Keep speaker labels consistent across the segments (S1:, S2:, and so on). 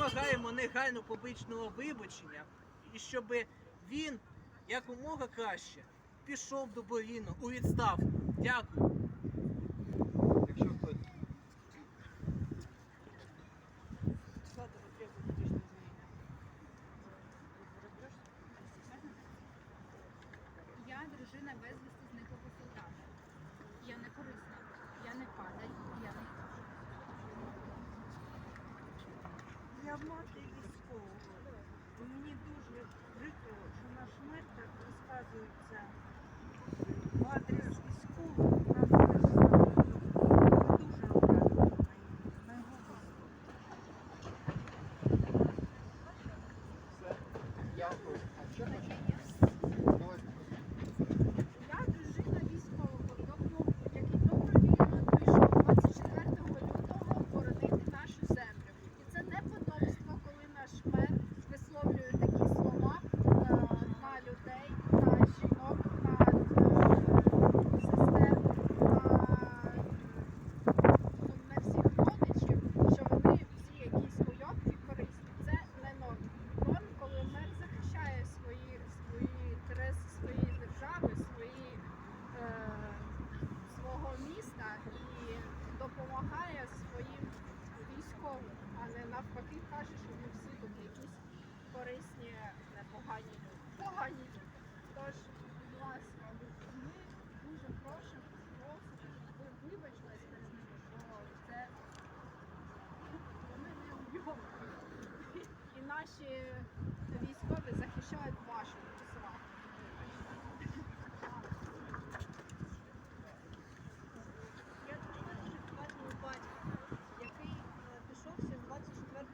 S1: вимагаємо негайно публічного вибачення і щоб він якомога краще пішов добровільно у відставку. Дякую.
S2: Я дружина безвісти зниклого солдата. Я не корисна, я не падаю, я не кажу.
S3: Я мати військового. Мені дуже прикро, що наш мир так розказується
S2: І наші військові захищають вашу справу.
S4: Я дружина дуже поважного батька, який е, пішов ще 24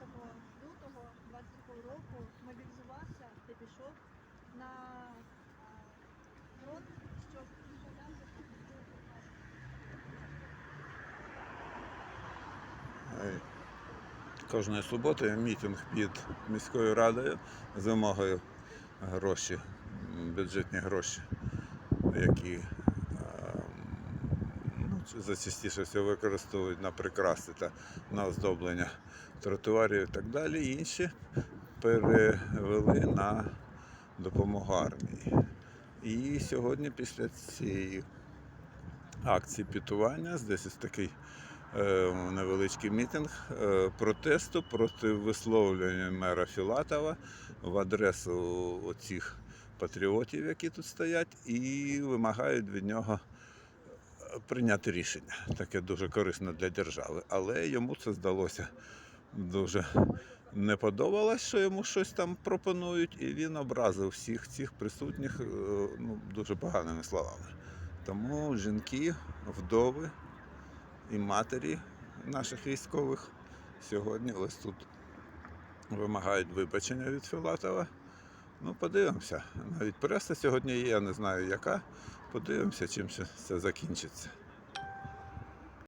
S4: лютого 22 року, мобілізувався та пішов на е, фронт, щоб.
S5: Е, Кожної суботи мітинг під міською радою з вимогою гроші, бюджетні гроші, які е, ну, зачастіше все використовують на прикраси та на оздоблення тротуарів і так далі. Інші перевели на допомогу армії. І сьогодні після цієї акції пітування, десь ось такий невеличкий мітинг е, протесту проти висловлювання мера Філатова в адресу оцих патріотів, які тут стоять, і вимагають від нього е, прийняти рішення. Таке дуже корисно для держави. Але йому це здалося дуже не подобалось, що йому щось там пропонують, і він образив всіх цих присутніх е, ну, дуже поганими словами. Тому жінки, вдови і матері наших військових сьогодні ось тут вимагають вибачення від Філатова. Ну, подивимося. Навіть преса сьогодні є, я не знаю яка. Подивимося, чим це закінчиться.